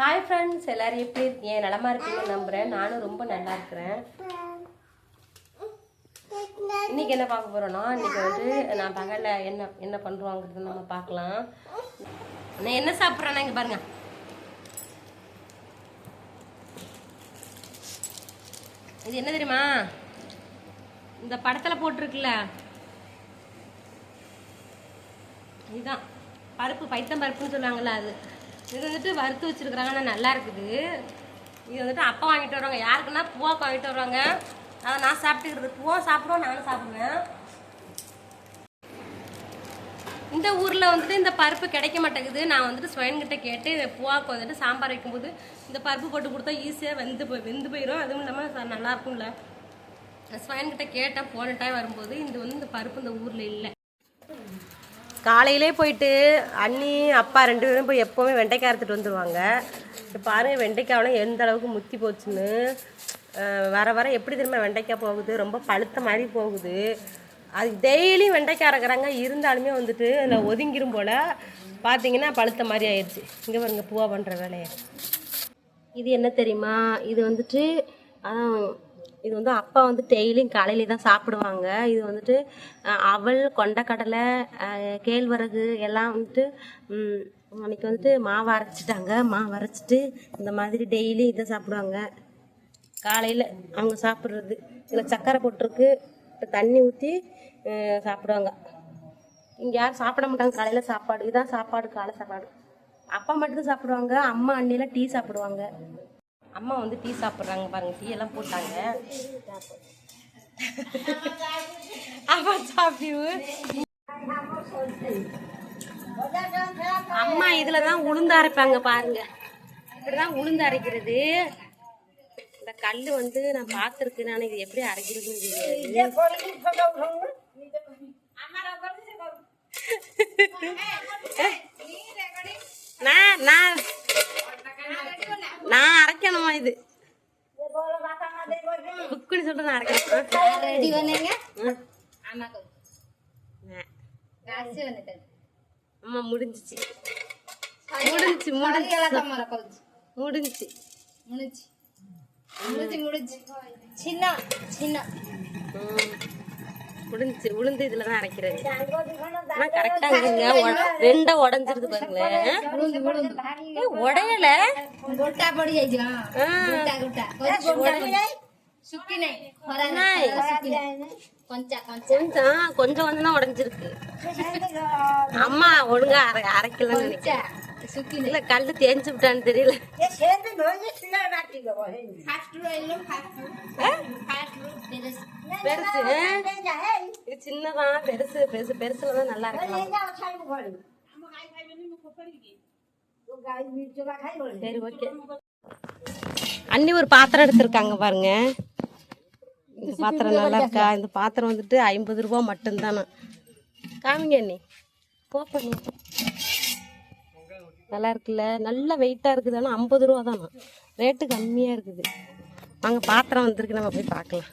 Hi friends எல்லாரும் எப்படி இருக்கீங்க நலமா இருக்கீங்கன்னு நம்புறேன். நானும் ரொம்ப நல்லா இருக்கிறேன். இன்னைக்கு என்ன பார்க்க போறோம்னா இன்னைக்கு வந்து நான் பகல்ல என்ன என்ன பண்றோங்கிறத நம்ம பார்க்கலாம். நான் என்ன சாப்பிட்றேன்னா இங்க பாருங்க. இது என்ன தெரியுமா? இந்த படத்துல போட்டிருக்குல்ல. இதுதான் பருப்பு பைத்தம் பருப்புன்னு சொல்லுவாங்கல்ல அது. இது வந்துட்டு வறுத்து வச்சிருக்கிறாங்க. ஆனால் நல்லா இருக்குது. இது வந்துட்டு அப்பா வாங்கிட்டு வருவாங்க. யாருக்குன்னா பூவாக்கு வாங்கிட்டு வருவாங்க? அதை நான் சாப்பிட்டுக்கிறது பூவா சாப்பிடுவோம் நானும் சாப்பிடுவேன். இந்த ஊரில் வந்துட்டு இந்த பருப்பு கிடைக்க மாட்டேங்குது. நான் வந்துட்டு ஸ்வயன்கிட்ட கேட்டு பூவாக்கு வந்துட்டு சாம்பார் வைக்கும்போது இந்த பருப்பு போட்டு கொடுத்தா ஈஸியாக வெந்து போய் வெந்து போயிடும் அதுவும் இல்லாமல் ச- நல்லா ஸ்வயன்கிட்ட கேட்டேன். போன டைம் வரும்போது இந்த வந்து இந்த பருப்பு இந்த ஊரில் இல்லை. காலையிலே போயிட்டு அண்ணி அப்பா ரெண்டு பேரும் போய் எப்போவுமே வெண்டைக்காய் அறுத்துட்டு வந்துடுவாங்க இப்போ பாருங்க வெண்டைக்காயெல்லாம் எந்த அளவுக்கு முத்தி போச்சுன்னு. வர வர எப்படி திரும்ப வெண்டைக்காய் போகுது? ரொம்ப பழுத்த மாதிரி போகுது. அது டெய்லியும் வெண்டைக்காய் அரைக்கிறாங்க இருந்தாலுமே வந்துட்டு அதில் ஒதுங்கிரும் போல். பார்த்தீங்கன்னா பழுத்த மாதிரி ஆயிடுச்சு. இங்கே பாருங்க பூவா பண்ணுற வேலையை. இது என்ன தெரியுமா? இது வந்துட்டு இது வந்து அப்பா வந்து டெய்லியும் காலையில தான் சாப்பிடுவாங்க. இது வந்துட்டு அவல் கொண்டக்கடலை கேழ்வரகு எல்லாம் வந்துட்டு அன்னைக்கு வந்துட்டு மாவு அரைச்சிட்டாங்க. மாவு அரைச்சிட்டு இந்த மாதிரி டெய்லி இதை சாப்பிடுவாங்க. காலையில் அவங்க சாப்பிட்றது. இதில் சர்க்கரை போட்டிருக்கு. இப்போ தண்ணி ஊற்றி சாப்பிடுவாங்க. இங்கே யாரும் சாப்பிட மாட்டாங்க காலையில் சாப்பாடு. இதுதான் சாப்பாடு காலை சாப்பாடு. அப்பா மட்டும் சாப்பிடுவாங்க. அம்மா அண்ணிலாம் டீ சாப்பிடுவாங்க. அம்மா வந்து டீ சாப்பிட்றாங்க பாருங்க டீ எல்லாம் போட்டாங்க. அப்பா சாப்பிடு அம்மா இதுல தான் உளுந்து அரைப்பாங்க பாருங்க. இப்படிதான் உளுந்து அரைக்கிறது. இந்த கல் வந்து நான் பார்த்துருக்கேன். நான் இது எப்படி அரைக்கிறதுன்னு தெரியாது. நான் நான் இது. புக்குன்னு சொல்லிட்டு அரைக்கணும் ரெடி பண்ணீங்க. அம்மா முடிஞ்சிச்சு. முடிஞ்சிச்சு முடிஞ்சு முடிஞ்சிச்சு. முடிச்சு முடிச்சு முடிச்சு சின்ன சின்ன. உளுந்து உளுந்து இதில் தான் அரைக்கிறது. ஆனால் கரெக்டாக இருக்குங்க. ரெண்டா உடஞ்சிருது பாருங்களேன். உடையல? கொஞ்சம் கொஞ்சம் கொஞ்சம். தான் உடஞ்சிருக்கு. அம்மா ஒழுங்கா அரை அரைக்கலன்னு நினைக்கிறேன். இல்லை கல் தேஞ்சு விட்டான்னு தெரியல. பெருசு. சின்னதா பெருசு பெருசு பெருசுல தான் நல்லா இருக்கு ஓகே. அண்ணி ஒரு பாத்திரம் எடுத்திருக்காங்க பாருங்க. இந்த பாத்திரம் நல்லா இருக்கா? இந்த பாத்திரம் வந்துட்டு ஐம்பது ரூபா மட்டும்தானா? காமிங்க அண்ணி. போ பண்ணி நல்லா இருக்குல்ல நல்ல வெயிட்டாக இருக்குது. ஆனால் ஐம்பது ரூபா தானா. ரேட்டு கம்மியாக இருக்குது. வாங்க பாத்திரம் வந்திருக்கு. நம்ம போய் பார்க்கலாம்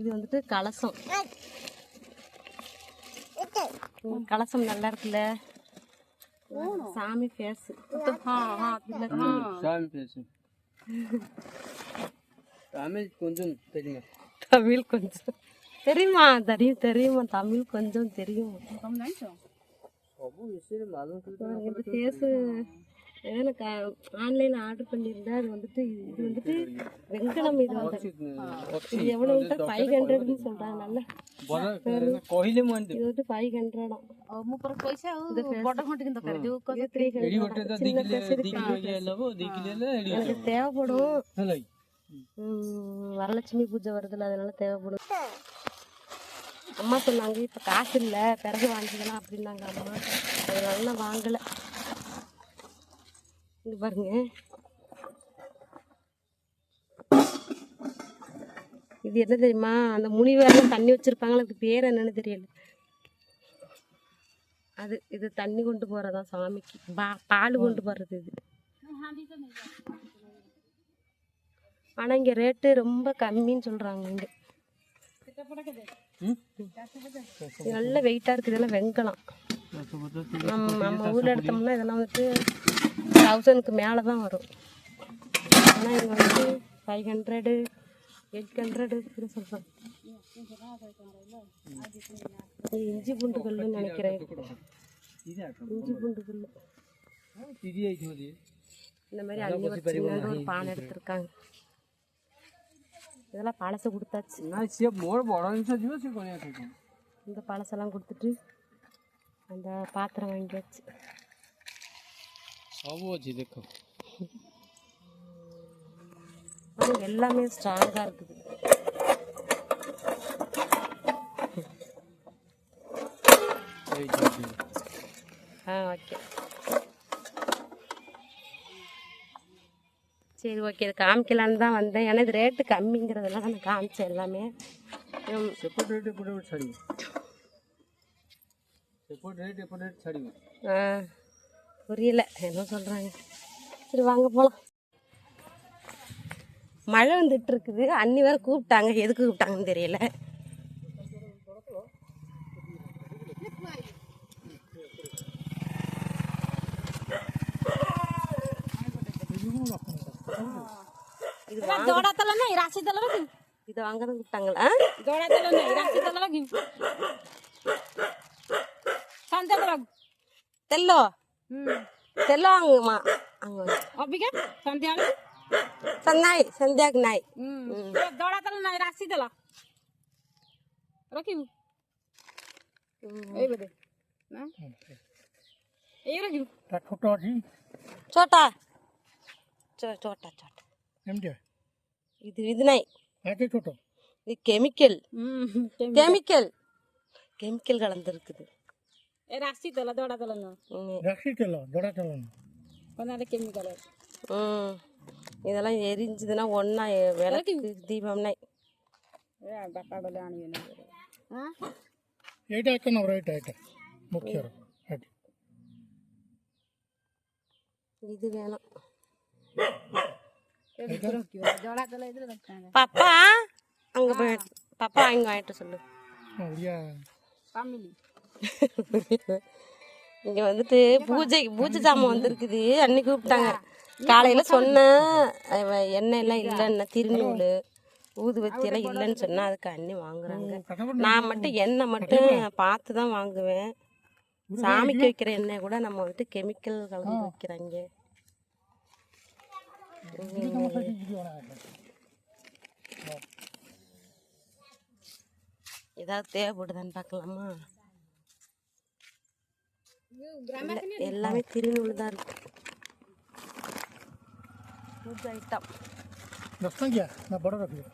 இது வந்துட்டு கலசம். கலசம் நல்லா இருக்குல்ல சாமி ஃபேஸ் சாமி பேசும் தமிழ் கொஞ்சம் தெரியும்? தமிழ் கொஞ்சம். தெரியுமா? தெரியும் தெரியுமா? தமிழ் கொஞ்சம் தெரியும். ସବୁ ବିଷୟରେ ମାନୁଛନ୍ତି இந்த ஃபேஸு எனக்கு ஆன்லைனில் ஆர்டர் பண்ணியிருந்தேன் அது வந்துட்டு இது வந்துட்டு வெங்கலம் இது வந்து இது எவ்வளோ ஃபைவ் ஹண்ட்ரட்னு சொல்கிறாங்க நல்ல କହିଲେ ମୁଁ ଆଣିଦେବି இது வந்து ஃபைவ் ஹண்ட்ரடா ମୋ ପାଖରେ ପଇସା ଆଉ ବଡ ଖଣ୍ଡି କିନ୍ତୁ ଦରକାର ଯୋଉ இது த்ரீ ଏଡି ஹண்ட்ரட் ଗୋଟେ ତ ଦି କିଲୋ ଦି କିଲୋ ଇଏ ନେବ ଦି କିଲୋ ହେଲେ ଏଡି எனக்கு தேவைப்படும் ହେଲା କି? ம், வரலட்சுமி பூஜை வருதுல்ல அதனால தேவைப்படும் அம்மா சொன்னாங்க இப்போ காசு இல்லை பிறகு வாங்கிக்கலாம் அப்படின்னாங்க அம்மா அதனால நான் வாங்கலை இது பாருங்க. இது என்ன தெரியுமா? அந்த முனிவரெல்லாம் தண்ணி வச்சிருப்பாங்களா அதுக்கு பேர் என்னன்னு தெரியல. அது இது தண்ணி கொண்டு போறதா சாமிக்கு? பா பால் கொண்டு போறது இது. ஆனால் இங்கே ரேட்டு ரொம்ப கம்மின்னு சொல்கிறாங்க இங்கே. நல்ல வெயிட்டாக இருக்குது இதெல்லாம் வெங்கலம். நம்ம நம்ம ஊரில் எடுத்தோம்னா இதெல்லாம் வந்துட்டு தௌசண்ட்க்கு மேலே தான் வரும். ஆனால் இது வந்து ஃபைவ் ஹண்ட்ரடு எயிட் ஹண்ட்ரடு இப்படி சொல்கிறேன் இஞ்சி பூண்டு கல்லுன்னு நினைக்கிறேன். இஞ்சி பூண்டு கல் இந்த மாதிரி அள்ளி வச்சுங்கன்னு ஒரு பானை எடுத்திருக்காங்க. இதெல்லாம் பழசை கொடுத்தாச்சு. இந்த பழசெல்லாம் கொடுத்துட்டு அந்த பாத்திரம் வாங்கியாச்சு அவ்வாச்சு இதுக்கு. எல்லாமே ஸ்ட்ராங்காக இருக்குது. ஆ ஓகே சரி ஓகே இது காமிக்கலான்னு தான் வந்தேன். ஏன்னா இது ரேட்டு கம்மிங்கிறதுலாம் நான் காமிச்சேன் எல்லாமே. ஆ புரியல. என்ன சொல்கிறாங்க சரி வாங்க போலாம். மழை வந்துட்டு இருக்குது அன்னி வேற கூப்பிட்டாங்க. எதுக்கு கூப்பிட்டாங்கன்னு தெரியல. దూడతలనే రాసి తలవకి ఇది వాంగన గుట్టంగల దూడతలనే రాసి సంతేంద్రం తెల్లో తెల్లో అంగ అంగ అబ్బిగా సంధ్యా సన్నాయి సంధ్యాకి నాయ్ దోడాతలు నాయ్ రాసి తెల రకివు এই বদে না এই রকিউ তা ছোট জি ছোট ছোট ছোট এমডি ಇದು ಇದು ನೈ ಇದು ಕೆಮಿಕಲ್ ಕೆಮಿಕಲ್ ಕೆಮಿಕಲ್ ಗಳಂತ ಇರುತ್ತದೆ রাশি তোলা দড়া তোলা না রাশি তোলা দড়া তোলা இதெல்லாம் எரிஞ்சதுன்னா ஒன்றா விளக்கு தீபம்னே பக்காடல ஆனியன் ಏಟಾಕ ನಾವು ರೈಟ್ ಆಯ್ತ முக்கியம் இது வேணும் பாப்பா அங்க போய் பாப்பா இங்க ஆயிட்டு சொல்லு அப்படியா ஃபேமிலி இங்க வந்துட்டு பூஜை பூஜை ஜாமான் வந்திருக்குது. அன்னைக்கு கூப்பிட்டாங்க. காலையில சொன்னேன் அவ எண்ணெய் எல்லாம் இல்லைன்னா திருநூல் ஊதுவத்தி எல்லாம் இல்லைன்னு சொன்னா அதுக்கு அண்ணி வாங்குறாங்க. நான் மட்டும் எண்ணெய் மட்டும் பார்த்து தான் வாங்குவேன். சாமிக்கு வைக்கிற எண்ணெய் கூட நம்ம வந்துட்டு கெமிக்கல் கலந்து வைக்கிறாங்க. ஏதாவது தேவைப்படுதான்னு பார்க்கலாமா? எல்லாமே திருநூல் தான் இருக்கு दूध आइटम दस्तन क्या ना बड़ा रख लिया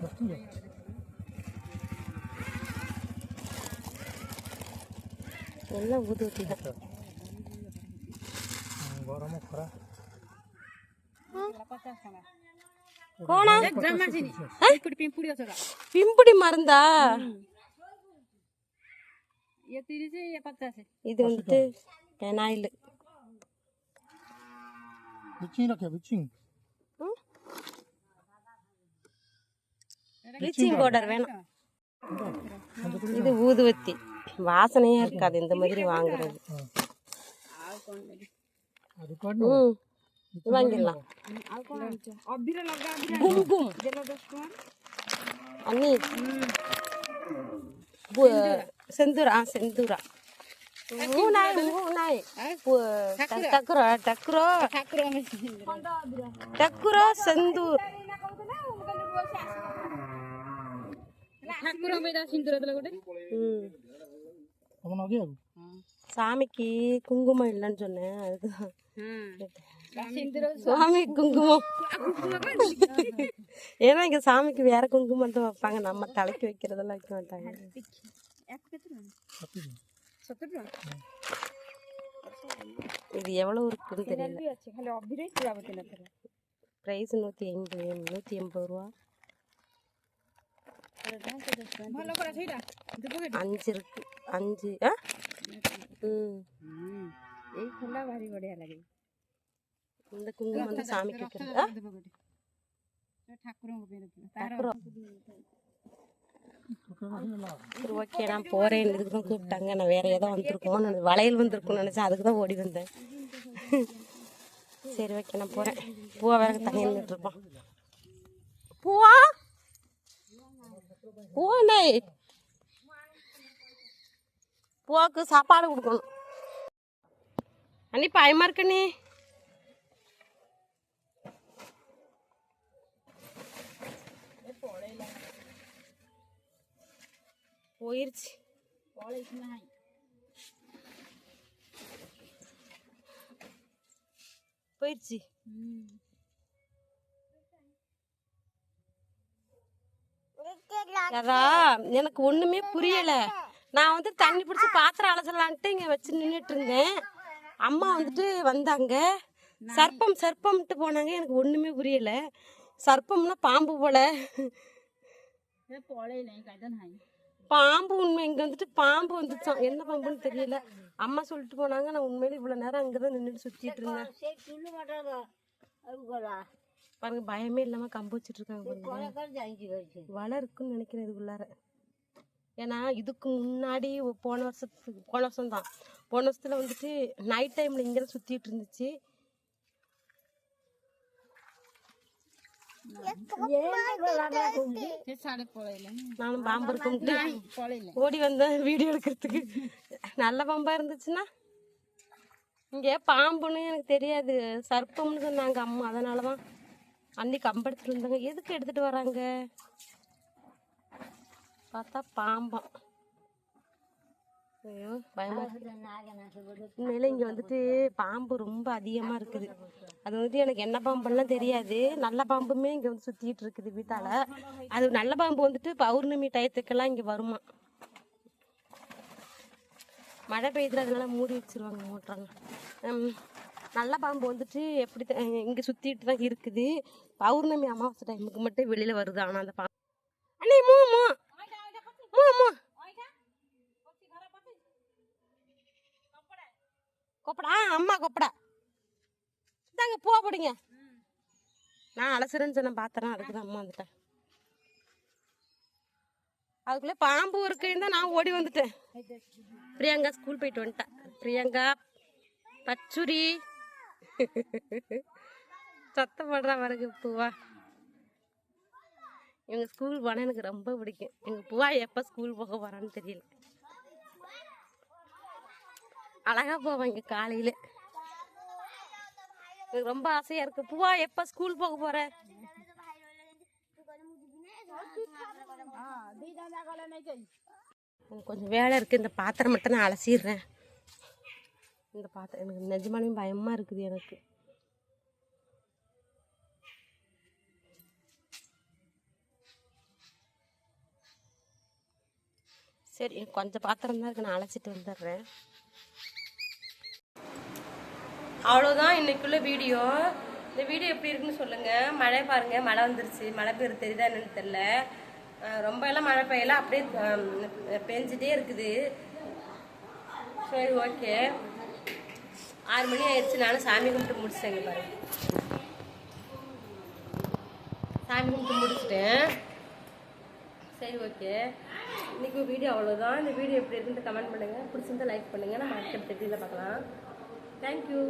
दस्तन क्या ಎಲ್ಲ ಓದೋತಿದ್ದ ಗರಮ ಖರ ಕೋಣ ಪಿಂಪುಡಿ ಮರಂದಾ இது வந்துட்டு பெனாயில் விச்சிங் பவுடர் வேணும் இது ஊதுவத்தி வாசனையே இருக்காது இந்த மாதிரி வாங்குறது வாங்கிடலாம் கும் அண்ணி vừa sentura ah sentura unai unai vừa takura takura takura sentura சாமிக்கு குங்குமம் இல்லைன்னு சொன்னேன் அதுதான் சாமி குங்குமம். ஏன்னா இங்க சாமிக்கு வேற குங்குமம் தான் வைப்பாங்க. நம்ம தலைக்கு வைக்கிறதெல்லாம் வைக்க மாட்டாங்க. இது எவ்வளவு இருக்குன்னு தெரியல. ப்ரைஸ் நூற்றி எண்பது நூற்றி எண்பது ரூபா. அஞ்சு இருக்கு. அஞ்சு ம். এই খোলা ভারী இந்த குங்குமம் வந்து சாமிக்கு வைக்கிறதா. சரி ஓகே நான் போகிறேன் இதுக்கு தான் கூப்பிட்டாங்க. நான் வேற ஏதோ வந்திருக்கோம் நான் வளையல் வந்திருக்கும்னு நினச்சேன். அதுக்கு தான் ஓடி வந்தேன் சரி ஓகே நான் போகிறேன் பூவா வேற தண்ணி நின்றுருப்போம் பூவா? பூவா பூவாக்கு சாப்பாடு கொடுக்கணும். அன்னி பயமா இருக்கண்ணே போயிருச்சு. நீ போயிருச்சு. போயிருச்சு அதான் எனக்கு ஒண்ணுமே புரியல. நான் வந்து தண்ணி பிடிச்சி பாத்திரம் அலசலான்ட்டு இங்க வச்சு நின்றுட்டு இருந்தேன் அம்மா வந்துட்டு வந்தாங்க. சர்ப்பம் சர்ப்பம்ட்டு போனாங்க. எனக்கு ஒண்ணுமே புரியல. சர்ப்பம்னா பாம்பு போல. பாம்பு உண்மை இங்க வந்துட்டு பாம்பு வந்துச்சான் என்ன பாம்புன்னு தெரியல. அம்மா சொல்லிட்டு போனாங்க நான் உண்மையில இவ்வளவு நேரம் அங்கதான் நின்றுட்டு சுத்திட்டு இருந்தேன். பாருங்க பயமே இல்லாம கம்பு வச்சிட்டு இருக்காங்க வலை இருக்குன்னு நினைக்கிறேன் இதுக்குள்ளார. ஏன்னா இதுக்கு முன்னாடி போன வருஷத்துக்கு போன வருஷம் தான் போன வருஷத்துல வந்துட்டு நைட் டைம்ல இங்கே சுத்திட்டு இருந்துச்சு. நானும் பாம்பு இருக்கும்ட்டு ஓடி வந்தேன் வீடியோ எடுக்கிறதுக்கு. நல்ல பாம்பா இருந்துச்சுன்னா? இங்கே பாம்புன்னு எனக்கு தெரியாது. சர்ப்பம்னு சொன்னாங்க அம்மா. அதனால தான் அன்னி கம்பெடுத்துட்டு இருந்தாங்க எதுக்கு எடுத்துட்டு வராங்க? பார்த்தா பாம்பம் ஐயோ பயமா. உண்மையில இங்க வந்துட்டு பாம்பு ரொம்ப அதிகமா இருக்குது. அது வந்துட்டு எனக்கு என்ன பாம்புலாம் தெரியாது. நல்ல பாம்புமே இங்க வந்து சுத்திட்டு இருக்குது வீட்டால. அது நல்ல பாம்பு வந்துட்டு பௌர்ணமி டயத்துக்கெல்லாம் இங்க வருமா? மழை பெய்யுதுல அதனால மூடி வச்சிருவாங்க மூட்டுறாங்க நல்ல பாம்பு வந்துட்டு எப்படி இங்க சுத்திட்டு தான் இருக்குது. பௌர்ணமி அமாவாசை டைமுக்கு மட்டும் வெளியில வருது. ஆனா அந்த பாம்பு அண்ணே மூ மூ. மூ மூ. கொப்படா. ஆ, அம்மா கொப்படா. இதாங்க பூ போடுங்க. நான் அலசுறேன்னு சொன்ன பாத்திரம் அதுக்கு தான் அம்மா வந்துட்டேன் அதுக்குள்ளே பாம்பு இருக்குன்னு தான் நான் ஓடி வந்துட்டேன். பிரியங்கா ஸ்கூல் போயிட்டு வந்துட்டேன் பிரியங்கா பச்சுரி. சத்தம் போடுறா பாருங்க பூவா. இவங்க ஸ்கூல் போனால் எனக்கு ரொம்ப பிடிக்கும். எங்கள் பூவா எப்போ ஸ்கூல் போக போகிறான்னு தெரியல. அழகா போவாங்க காலையில. எனக்கு ரொம்ப ஆசையா இருக்கு. பூவா எப்ப ஸ்கூல் போக போற? எனக்கு கொஞ்சம் வேலை இருக்கு. இந்த பாத்திரம் மட்டும் நான் அலசிடுறேன். இந்த பாத்திரம் எனக்கு நிஜமாலையும் பயமா இருக்குது எனக்கு. சரி கொஞ்சம் பாத்திரம் தான் இருக்கு. நான் அழைச்சிட்டு வந்துடுறேன். அவ்வளோதான் இன்னைக்குள்ள வீடியோ. இந்த வீடியோ எப்படி இருக்குன்னு சொல்லுங்கள் மழை பாருங்கள் மழை வந்துருச்சு. மழை பெய்யுறது தெரியுதா என்னன்னு தெரில ரொம்ப எல்லாம் மழை பெய்யல. அப்படியே பெஞ்சிட்டே இருக்குது. சரி ஓகே. ஆறு மணி ஆயிடுச்சு. நானும் சாமி கும்பிட்டு முடிச்சிட்டேங்க பாருங்க. சாமி கும்பிட்டு முடிச்சிட்டேன். சரி ஓகே. இன்னைக்கு வீடியோ அவ்வளோதான் இந்த வீடியோ எப்படி இருக்குன்னு கமெண்ட் பண்ணுங்கள் பிடிச்சிருந்தா லைக் பண்ணுங்கள் நம்ம அடுத்த வீடியோவில் பார்க்கலாம். தேங்க்யூ